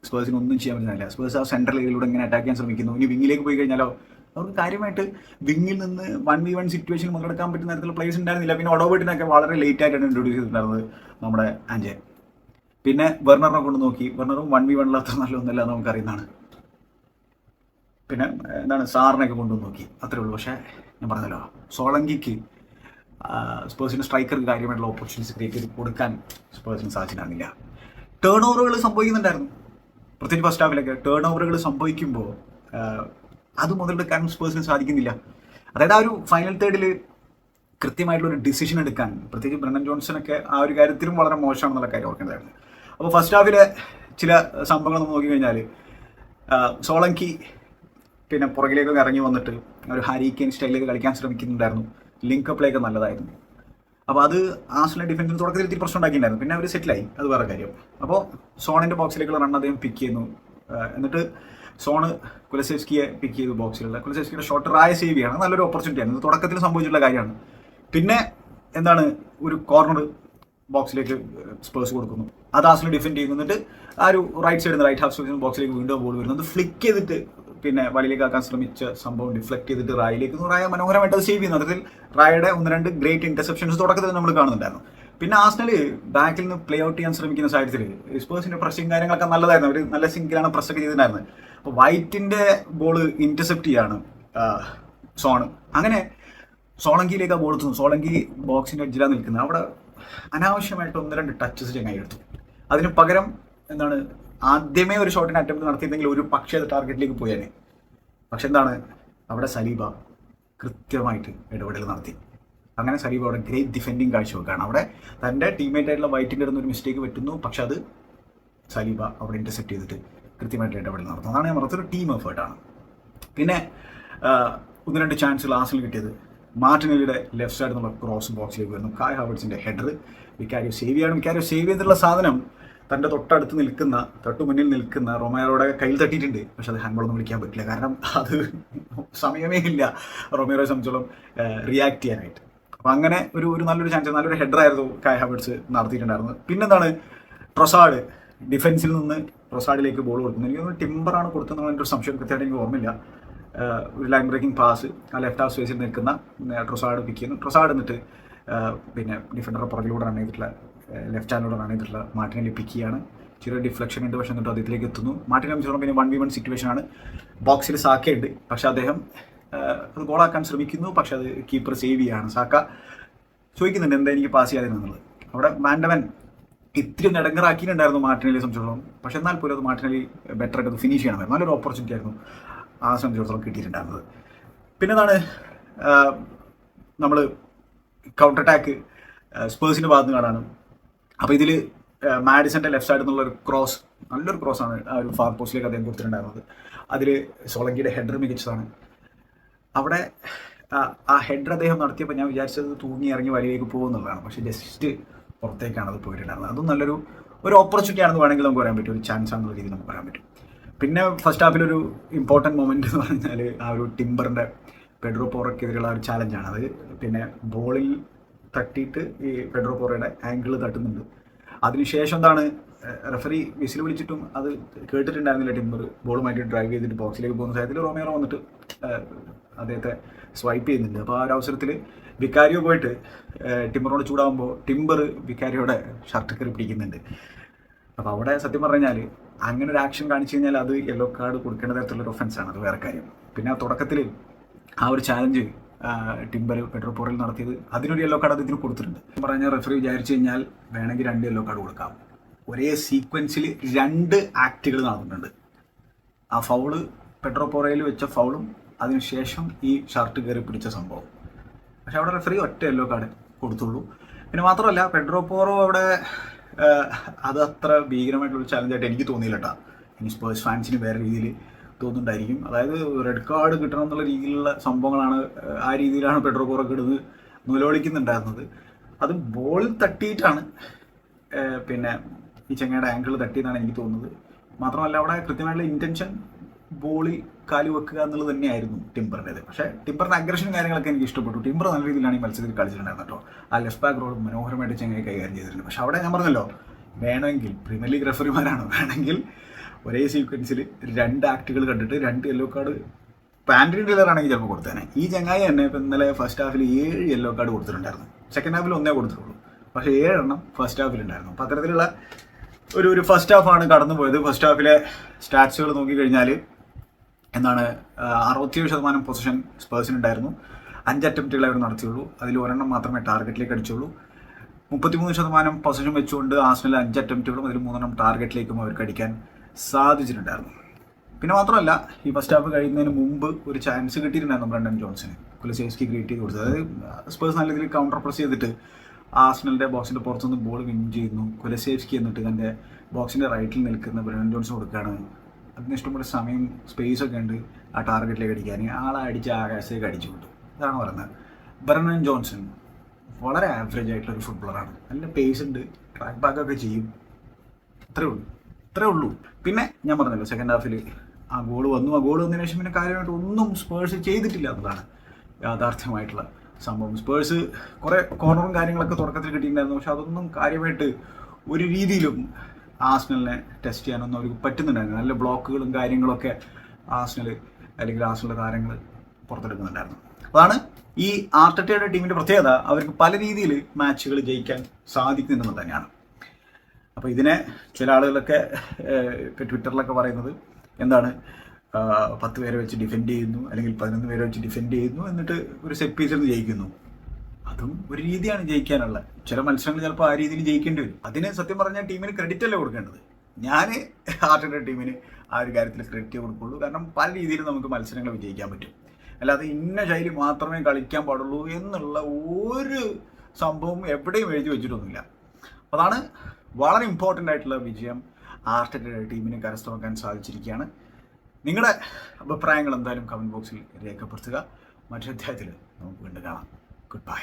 സ്പേഴ്സിന് ഒന്നും ചെയ്യാൻ പറ്റുന്നില്ല. സ്പേഴ്സ് ആ സെൻട്രൽ ഏരിയയിലൂടെ ഇങ്ങനെ അറ്റാക്ക് ചെയ്യാൻ ശ്രമിക്കുന്നു. ഇനി വിങ്ങിലേക്ക് പോയി കഴിഞ്ഞാലോ? അവർക്ക് കാര്യമായിട്ട് വിങ്ങിൽ നിന്ന് വൺ വി വൺ സിറ്റുവേഷൻ മുതലെടുക്കാൻ പറ്റുന്ന തരത്തിലുള്ള പ്ലേസ് ഉണ്ടായിരുന്നില്ല. പിന്നെ ഒഡോബേട്ടിനൊക്കെ വളരെ ലേറ്റ് ആയിട്ടാണ് ഇൻട്രൊഡ്യൂസ് ചെയ്തിട്ടുണ്ടായിരുന്നത് നമ്മുടെ ആൻജെ പിന്നെ വെർണറിനെ കൊണ്ട് നോക്കി. വെർണറും വൺ വി വണ്ണിൽ അത്ര നല്ലതൊന്നുമല്ല എന്ന് നമുക്കറിയുന്നതാണ്. പിന്നെ എന്താണ് സാറിനെയൊക്കെ കൊണ്ടു നോക്കി. അത്രേ ഉള്ളൂ. പക്ഷേ ഞാൻ പറഞ്ഞല്ലോ സോളങ്കിക്ക് സ്പേഴ്സിന് സ്ട്രൈക്കർ കാര്യമായിട്ടുള്ള ഓപ്പർച്യൂണിറ്റീസ് ക്രിയേറ്റ് ചെയ്ത് കൊടുക്കാൻ സ്പേഴ്സിന് സാധിച്ചിട്ടുണ്ടായിരുന്നില്ല ടേൺ ഓവറുകൾ സംഭവിക്കുന്നുണ്ടായിരുന്നു. പ്രത്യേകിച്ച് ഫസ്റ്റ് ഹാഫിലൊക്കെ ടേൺ ഓവറുകൾ സംഭവിക്കുമ്പോൾ അത് മുതലെടുക്കാൻ സ്പേഴ്സിന് സാധിക്കുന്നില്ല. അതായത് ആ ഒരു ഫൈനൽ തേർഡിൽ കൃത്യമായിട്ടുള്ള ഒരു ഡിസിഷൻ എടുക്കാൻ പ്രത്യേകിച്ച് ബ്രണ്ടൻ ജോൺസണൊക്കെ ആ ഒരു കാര്യത്തിലും വളരെ മോശമാണെന്നുള്ള കാര്യം ഓർക്കേണ്ടതായിരുന്നു. അപ്പോൾ ഫസ്റ്റ് ഹാഫിലെ ചില സംഭവങ്ങൾ നമ്മൾ നോക്കിക്കഴിഞ്ഞാൽ സോളങ്കി പിന്നെ പുറകിലേക്കൊക്കെ ഇറങ്ങി വന്നിട്ട് ഒരു ഹാരിക്കെയിൻ സ്റ്റൈലിലേക്ക് കളിക്കാൻ ശ്രമിക്കുന്നുണ്ടായിരുന്നു. ലിങ്ക് പ്ലേക്ക് നല്ലതായിരുന്നു. അപ്പോൾ അത് ആസ്ലിനെ ഡിഫൻസിന് തുടക്കത്തിൽ ഇത്തിരി പ്രശ്നം ഉണ്ടാക്കിയിട്ടുണ്ടായിരുന്നു. പിന്നെ അവർ സെറ്റിലായി അത് വേറെ കാര്യം. അപ്പോൾ സോണിന്റെ ബോക്സിലേക്കുള്ള റൺ അദ്ദേഹം പിക്ക് ചെയ്യുന്നു. എന്നിട്ട് സോണ് കുലസേഫ്സ്കിയെ പിക്ക് ചെയ്തു ബോക്സിലുള്ള കുലസേഫ്സ്കിയുടെ ഷോട്ട് റായ സേവ് ചെയ്യണം. നല്ലൊരു ഓപ്പർച്യൂണിറ്റിയാണ് ഇത് തുടക്കത്തിൽ സംഭവിച്ചിട്ടുള്ള കാര്യമാണ്. പിന്നെ എന്താണ്? ഒരു കോർണർ ബോക്സിലേക്ക് സ്പേഴ്സ് കൊടുക്കുന്നു. അത് ആസ്ലിനെ ഡിഫെൻഡ് ചെയ്യുന്നു. എന്നിട്ട് ആ ഒരു റൈറ്റ് സൈഡിൽ നിന്ന് റൈറ്റ് ഹാഫ് സൈഡിൽ ബോക്സിലേക്ക് വീണ്ടും ബോൾ വരുന്നത് ഫ്ലിക്ക് ചെയ്തിട്ട് പിന്നെ വലയിലേക്ക് ആക്കാൻ ശ്രമിച്ച സംഭവം ഡിഫ്ലക്ട് ചെയ്തിട്ട് റായിലേക്ക് റായ മനോഹരമായിട്ട് സേവ് ചെയ്യുന്നു. അതിൽ റായയുടെ ഒന്ന് രണ്ട് ഗ്രേറ്റ് ഇന്റർസെപ്ഷൻസ് തുടക്കത്തിൽ നമ്മൾ കാണുന്നുണ്ടായിരുന്നു. പിന്നെ ആസ്നൽ ബാക്കിൽ നിന്ന് പ്ലേ ഔട്ട് ചെയ്യാൻ ശ്രമിക്കുന്ന സാഹചര്യത്തിൽ സ്പേഴ്സിന്റെ പ്രസ്സിങ് കാര്യങ്ങളൊക്കെ നല്ലതായിരുന്നു. അവർ നല്ല സിങ്കിലാണ് പ്രസ്സൊക്കെ ചെയ്തിട്ടുണ്ടായിരുന്നത്. അപ്പോൾ വൈറ്റിന്റെ ബോൾ ഇന്റർസെപ്റ്റ് ചെയ്യാണ് സോണ് അങ്ങനെ സോളങ്കിയിലേക്ക് ആ ബോൾ എത്തുന്നു. സോളങ്കി ബോക്സിന്റെ എഡ്ജിലാണ് നിൽക്കുന്നത്. അവിടെ അനാവശ്യമായിട്ട് ഒന്ന് രണ്ട് ടച്ചസ് ചങ്ങായി എടുത്തു. അതിന് പകരം എന്താണ് ആദ്യമേ ഒരു ഷോട്ടിന് അറ്റംപ്റ്റ് നടത്തിയിരുന്നെങ്കിൽ ഒരു പക്ഷേ അത് ടാർഗറ്റിലേക്ക് പോയേനെ. പക്ഷെ എന്താണ്? അവിടെ സലീബ കൃത്യമായിട്ട് ഇടപെടൽ നടത്തി. അങ്ങനെ സലീബ അവിടെ ഗ്രേറ്റ് ഡിഫെൻഡിങ് കാഴ്ചവെക്കുകയാണ്. അവിടെ തന്റെ ടീമേറ്റ് ആയിട്ടുള്ള വൈറ്റിന്റെ ഒരു മിസ്റ്റേക്ക് പറ്റുന്നു. പക്ഷെ അത് സലീബ അവിടെ ഇന്റർസെപ്റ്റ് ചെയ്തിട്ട് കൃത്യമായിട്ട് ഇടപെടൽ നടത്തുന്നു. അതാണ് ഞാൻ പറഞ്ഞത്. ഒരു ടീം എഫേർട്ടാണ് പിന്നെ ഒന്ന് രണ്ട് ചാൻസ് ലാസ്റ്റിൽ കിട്ടിയത്. മാർട്ടിനലിയുടെ ലെഫ്റ്റ് സൈഡിൽ നിന്നുള്ള ക്രോസ് ബോക്സിലേക്ക് വരുന്നു. കായ് ഹാവേഡ്സിന്റെ ഹെഡർ വിക്കാരിയോ സേവ് ചെയ്യാണ് വിക്കാരിയോ സേവ് ചെയ്തിട്ടുള്ള സാധനം തന്റെ തൊട്ടടുത്ത് നിൽക്കുന്ന തട്ടു മുന്നിൽ നിൽക്കുന്ന റൊമേറോയുടെ കയ്യിൽ തട്ടിയിട്ടുണ്ട്. പക്ഷെ അത് ഹാൻഡ്ബോൾ ഒന്നും വിളിക്കാൻ പറ്റില്ല. കാരണം അത് സമയമേ ഇല്ല റൊമേറോയെ സംബന്ധിച്ചോളം റിയാക്ട് ചെയ്യാനായിട്ട്. അപ്പം അങ്ങനെ ഒരു ഒരു നല്ലൊരു ചാൻസ് നല്ലൊരു ഹെഡർ ആയിരുന്നു കായ് ഹാവർട്സ് നടത്തിയിട്ടുണ്ടായിരുന്നത്. പിന്നെന്താണ്? ട്രൊസാഡ് ഡിഫൻസിൽ നിന്ന് ട്രൊസാഡിലേക്ക് ബോൾ കൊടുക്കുന്നത് എനിക്ക് തോന്നുന്നു ടിംബറാണ് കൊടുത്തതെന്നുള്ള എന്റെ ഒരു സംശയം കൃത്യമായിട്ട് എനിക്ക് ഓർമ്മയില്ല. ഒരു ലൈൻ ബ്രേക്കിംഗ് പാസ് ആ ലെഫ്റ്റ് ഹാഫ് സ്പേസിൽ നിൽക്കുന്ന ട്രൊസാഡ് പിക്ക് ചെയ്യുന്നു. ട്രൊസാഡ് എന്നിട്ട് പിന്നെ ഡിഫൻഡറെ പുറകിലൂടെ റൺ ചെയ്തിട്ടുള്ള ലെഫ്റ്റ് ഹാൻഡിലൂടെ റൺ ചെയ്തിട്ടുള്ള മാർട്ടിനെ പിക്ക് ചെയ്യാണ് ചെറിയ ഡിഫ്ലക്ഷൻ ഉണ്ട് പക്ഷേ എന്നിട്ട് അതിലേക്ക് എത്തുന്നു. മാർട്ടിനെ സംബന്ധിച്ചോളം പിന്നെ വൺ വി വൺ സിറ്റുവേഷൻ ആണ്. ബോക്സിൽ സാക്കയുണ്ട് പക്ഷേ അദ്ദേഹം അത് ഗോളാക്കാൻ ശ്രമിക്കുന്നു പക്ഷേ അത് കീപ്പർ സേവ് ചെയ്യാണ്. സാക്ക ചോദിക്കുന്നുണ്ട് എന്താ എനിക്ക് പാസ് ചെയ്യാതെ എന്നുള്ളത് അവിടെ മാൻഡവൻ ഇത്തിരി ഒന്ന് ഇടങ്ങറാക്കിയിട്ടുണ്ടായിരുന്നു മാർട്ടിനലിയെ സംബന്ധിച്ചിടത്തോളം. പക്ഷെ എന്നാൽ പോലും അത് മാർട്ടിനലി ബെറ്റർ ആയിട്ട് അത് ഫിനിഷ് ചെയ്യണമായിരുന്നു. നല്ലൊരു ഓപ്പർച്യൂണിറ്റി ആയിരുന്നു ആ സംബന്ധിച്ചിടത്തോളം കിട്ടിയിട്ടുണ്ടായിരുന്നത്. പിന്നെ അതാണ് നമ്മൾ കൗണ്ടർ അറ്റാക്ക് സ്പേഴ്സിന്റെ ഭാഗത്ത് കാണാനും അപ്പോൾ ഇതിൽ മാഡിസന്റെ ലെഫ്റ്റ് സൈഡിൽ നിന്നുള്ള ഒരു ക്രോസ് നല്ലൊരു ക്രോസ് ആണ് ആ ഒരു ഫാർ പോസ്റ്റിലേക്ക് അദ്ദേഹം കൊടുത്തിട്ടുണ്ടായിരുന്നത്. അതിൽ സോളങ്കിയുടെ ഹെഡർ മികച്ചതാണ്. അവിടെ ആ- ഹെഡർ അദ്ദേഹം നടത്തിയപ്പോൾ ഞാൻ വിചാരിച്ചത് തൂങ്ങി ഇറങ്ങി വഴിയിലേക്ക് പോകുന്നുള്ളതാണ് പക്ഷേ ജസ്റ്റ് പുറത്തേക്കാണ് അത് പോയിട്ടുണ്ടായിരുന്നത്. അതും നല്ലൊരു ഒരു ഓപ്പർച്യൂണിറ്റി ആണെന്ന് വേണമെങ്കിൽ നമുക്ക് പറയാൻ പറ്റും. ഒരു ചാൻസ് ആണെന്നുള്ള രീതിയിൽ നമുക്ക് പറയാൻ പറ്റും. പിന്നെ ഫസ്റ്റ് ഹാഫിലൊരു ഇമ്പോർട്ടന്റ് മൊമെന്റ് എന്ന് പറഞ്ഞാൽ ആ ഒരു ടിമ്പറിന്റെ പെഡ്രോ പോറക്കെതിരെയുള്ള ഒരു ചാലഞ്ചാണ് അത് പിന്നെ ബോളിൽ തട്ടിയിട്ട് ഈ ഫെഡറോ പോറയുടെ ആംഗിൾ തട്ടുന്നുണ്ട്. അതിനുശേഷം എന്താണ് റെഫറി വിസിൽ വിളിച്ചിട്ടും അത് കേട്ടിട്ടുണ്ടായിരുന്നില്ല ടിമ്പർ ബോളുമായിട്ട് ഡ്രൈവ് ചെയ്തിട്ട് ബോക്സിലേക്ക് പോകുന്ന സാഹചര്യത്തിൽ റോമിയോ വന്നിട്ട് അദ്ദേഹത്തെ സ്വൈപ്പ് ചെയ്യുന്നുണ്ട്. അപ്പോൾ ആ ഒരു അവസരത്തിൽ വിക്കാരിയോ പോയിട്ട് ടിമ്പറോട് ചൂടാകുമ്പോൾ ടിമ്പർ വിക്കാരിയോടെ ഷർട്ട് കയറി പിടിക്കുന്നുണ്ട്. അപ്പോൾ അവിടെ സത്യം പറഞ്ഞാൽ അങ്ങനെ ഒരു ആക്ഷൻ കാണിച്ചു കഴിഞ്ഞാൽ അത് യെല്ലോ കാർഡ് കൊടുക്കേണ്ട തരത്തിലുള്ള ഒരു ഒഫൻസാണ് അത് വേറെ കാര്യം. പിന്നെ ആ തുടക്കത്തിൽ ആ ഒരു ചാലഞ്ച് ടിംബർ പെട്രോപോറിൽ നടത്തിയത്. അതിനൊരു യെല്ലോ കാർഡ് അതിന് കൊടുത്തിട്ടുണ്ട്. പറഞ്ഞ റെഫറി വിചാരിച്ചു കഴിഞ്ഞാൽ വേണമെങ്കിൽ രണ്ട് യെല്ലോ കാർഡ് കൊടുക്കാം. ഒരേ സീക്വൻസിൽ രണ്ട് ആക്റ്റുകൾ നടന്നിട്ടുണ്ട്. ആ ഫൗൾ പെട്രോപോറയിൽ വെച്ച ഫൗളും അതിനുശേഷം ഈ ഷർട്ട് കയറി പിടിച്ച സംഭവം. പക്ഷെ അവിടെ റെഫറി ഒറ്റ യെല്ലോ കാർഡ് കൊടുത്തുള്ളൂ. പിന്നെ മാത്രമല്ല പെഡ്രോ പോറോ അവിടെ അത് അത്ര ഭീകരമായിട്ടുള്ള ചലഞ്ചായിട്ട് എനിക്ക് തോന്നിയില്ല കേട്ടോ ഇനി സ്പേഴ്സ് ഫാൻസിന് വേറെ രീതിയിൽ തോന്നുന്നുണ്ടായിരിക്കും. അതായത് റെഡ് കാർഡ് കിട്ടണം എന്നുള്ള രീതിയിലുള്ള സംഭവങ്ങളാണ് ആ, രീതിയിലാണ് പെട്രോ കോറൊക്കെ ഇടുന്നത് നിലവിളിക്കുന്നുണ്ടായിരുന്നത് അത് ബോൾ തട്ടിയിട്ടാണ് പിന്നെ ഈ ചെങ്ങയുടെ ആംഗിൾ തട്ടിയെന്നാണ് എനിക്ക് തോന്നുന്നത്. മാത്രമല്ല അവിടെ കൃത്യമായിട്ടുള്ള ഇന്റൻഷൻ ബോളിൽ കാലി വെക്കുക എന്നുള്ളത് തന്നെയായിരുന്നു ടിംബറിന്റെത് പക്ഷേ ടിംബറിന്റെ അഗ്രഷനും കാര്യങ്ങളൊക്കെ എനിക്ക് ഇഷ്ടപ്പെട്ടു. ടിംബർ നല്ല രീതിയിലാണ് ഈ മത്സരത്തിൽ കളിച്ചിട്ടുണ്ടായിരുന്നത് കേട്ടോ. ആ ലെഫ്റ്റ് ബാക്ക് റോഡ് മനോഹരമായിട്ട് ചെങ്ങായി കൈകാര്യം ചെയ്തിട്ടുണ്ട്. പക്ഷെ അവിടെ ഞാൻ പറഞ്ഞല്ലോ വേണമെങ്കിൽ പ്രീമിയർ ലീഗ് റെഫറിമാരാണ് വേണമെങ്കിൽ ഒരേ സീക്വൻസിൽ രണ്ട് ആക്ടുകൾ കണ്ടിട്ട് രണ്ട് യെല്ലോ കാർഡ് പാൻഡ്രി ഡീലർ ആണെങ്കിൽ ചിലപ്പോൾ കൊടുത്തേനെ. ഈ ചങ്ങായി തന്നെ ഇപ്പം ഇന്നലെ ഫസ്റ്റ് ഹാഫിൽ ഏഴ് യെല്ലോ കാർഡ് കൊടുത്തിട്ടുണ്ടായിരുന്നു. സെക്കൻഡ് ഹാഫിൽ ഒന്നേ കൊടുത്തിട്ടുള്ളൂ. പക്ഷേ ഏഴെണ്ണം ഫസ്റ്റ് ഹാഫിലുണ്ടായിരുന്നു അപ്പോൾ അത്തരത്തിലുള്ള ഒരു ഒരു ഫസ്റ്റ് ഹാഫാണ് കടന്നു പോയത്. ഫസ്റ്റ് ഹാഫിലെ സ്റ്റാറ്റ്സുകൾ നോക്കിക്കഴിഞ്ഞാൽ എന്താണ് അറുപത്തിയേഴ് ശതമാനം പൊസിഷൻ സ്പേഴ്സിനുണ്ടായിരുന്നു അഞ്ച് അറ്റംപ്റ്റുകൾ അവർ നടത്തിയുള്ളൂ. അതിൽ ഒരെണ്ണം മാത്രമേ ടാർഗറ്റിലേക്ക് അടിച്ചുള്ളൂ. മുപ്പത്തിമൂന്ന് ശതമാനം പൊസിഷൻ വെച്ചുകൊണ്ട് ആസ്മിലെ അഞ്ച് അറ്റംപ്റ്റുകളും അതിൽ മൂന്നെണ്ണം ടാർഗറ്റിലേക്കും അവർക്ക് അടിക്കാൻ സാധിച്ചിട്ടുണ്ടായിരുന്നു. പിന്നെ മാത്രമല്ല ഈ ഫസ്റ്റ് ഹാഫ് കഴിയുന്നതിന് മുമ്പ് ഒരു ചാൻസ് കിട്ടിയിട്ടുണ്ടായിരുന്നു ബ്രണ്ടൻ ജോൺസിന്. കുലസേസ്കി ക്രിയേറ്റ് ചെയ്ത് കൊടുത്തത്. അതായത് സ്പേഴ്സ് നല്ല രീതിയിൽ കൗണ്ടർ പ്രസ് ചെയ്തിട്ട് ആസ്നലിന്റെ ബോക്സിന്റെ പുറത്തുനിന്ന് ബോൾ വിൻ ചെയ്യുന്നു. കുലസേവ്സ്കി എന്നിട്ട് തന്റെ ബോക്സിന്റെ റൈറ്റിൽ നിൽക്കുന്ന ബ്രണ്ടൻ ജോൺസ് കൊടുക്കുകയാണ്. അതിന് ഇഷ്ടംപോലെ സമയം സ്പേസ് ഒക്കെ ഉണ്ട് ആ ടാർഗറ്റിലേക്ക് അടിക്കാൻ. ആളെ അടിച്ച് ആകാശത്തേക്ക് അടിച്ചു വിട്ടു. ഇതാണ് പറയുന്നത്. ബ്രണ്ണൻ ജോൺസൺ വളരെ ആവറേജ് ആയിട്ടുള്ള ഒരു ഫുട്ബോളറാണ് നല്ല പേസ് ഉണ്ട് ട്രാക്ക് ബാക്കൊക്കെ ചെയ്യും. അത്രേ ഉള്ളൂ. അത്രേ ഉള്ളൂ. പിന്നെ ഞാൻ പറഞ്ഞല്ലോ സെക്കൻഡ് ഹാഫിൽ ആ ഗോൾ വന്നു. ആ ഗോൾ വന്നതിന് ശേഷം പിന്നെ കാര്യമായിട്ട് ഒന്നും സ്പേഴ്സ് ചെയ്തിട്ടില്ല എന്നതാണ് യാഥാർത്ഥ്യമായിട്ടുള്ള സംഭവം. സ്പേഴ്സ് കുറേ കോർണറും കാര്യങ്ങളൊക്കെ തുടക്കത്തിൽ കിട്ടിയിട്ടുണ്ടായിരുന്നു. പക്ഷെ അതൊന്നും കാര്യമായിട്ട് ഒരു രീതിയിലും ആസ്നലിനെ ടെസ്റ്റ് ചെയ്യാനൊന്നും അവർക്ക് പറ്റുന്നുണ്ടായിരുന്നു നല്ല ബ്ലോക്കുകളും കാര്യങ്ങളൊക്കെ ആസ്നൽ അല്ലെങ്കിൽ ആസ്നലിലെ താരങ്ങൾ പുറത്തെടുക്കുന്നുണ്ടായിരുന്നു. അതാണ് ഈ ആർട്ടറ്റയുടെ ടീമിന്റെ പ്രത്യേകത. അവർക്ക് പല രീതിയിൽ മാച്ചുകൾ ജയിക്കാൻ സാധിക്കുന്നുണ്ടെന്ന് തന്നെയാണ്. അപ്പോൾ ഇതിനെ ചില ആളുകളൊക്കെ ഇപ്പോൾ ഇപ്പൊ ട്വിറ്ററിലൊക്കെ പറയുന്നത് എന്താണ് പത്ത് പേരെ വെച്ച് ഡിഫെൻഡ് ചെയ്യുന്നു അല്ലെങ്കിൽ പതിനൊന്ന് പേരെ വെച്ച് ഡിഫെൻഡ് ചെയ്യുന്നു എന്നിട്ട് ഒരു സെറ്റ് പീസിൽ നിന്ന് ജയിക്കുന്നു. അതും ഒരു രീതിയാണ് ജയിക്കാനുള്ള. ചില മത്സരങ്ങൾ ചിലപ്പോൾ ആ രീതിയിൽ ജയിക്കേണ്ടി വരും. അതിന് സത്യം പറഞ്ഞാൽ ടീമിന് ക്രെഡിറ്റ് അല്ലേ കൊടുക്കേണ്ടത്? ഞാൻ ആർട്ടിന്റെ ടീമിന് ആ ഒരു കാര്യത്തിൽ ക്രെഡിറ്റ് കൊടുക്കുള്ളൂ. കാരണം പല രീതിയിൽ നമുക്ക് മത്സരങ്ങൾ വിജയിക്കാൻ പറ്റും. അല്ലാതെ ഇന്ന ശൈലി മാത്രമേ കളിക്കാൻ പാടുള്ളൂ എന്നുള്ള ഒരു സംഭവം എവിടെയും എഴുതി വെച്ചിട്ടൊന്നുമില്ല. അതാണ് വളരെ ഇമ്പോർട്ടന്റ് ആയിട്ടുള്ള വിജയം ആർട്ടിന്റെ ടീമിന് കരസ്ഥമാക്കാൻ സാധിച്ചിരിക്കുകയാണ്. നിങ്ങളുടെ അഭിപ്രായങ്ങൾ എന്തായാലും കമന്റ് ബോക്സിൽ രേഖപ്പെടുത്തുക. മറ്റൊരു അധ്യായത്തിൽ നമുക്ക് വീണ്ടും കാണാം. Good bye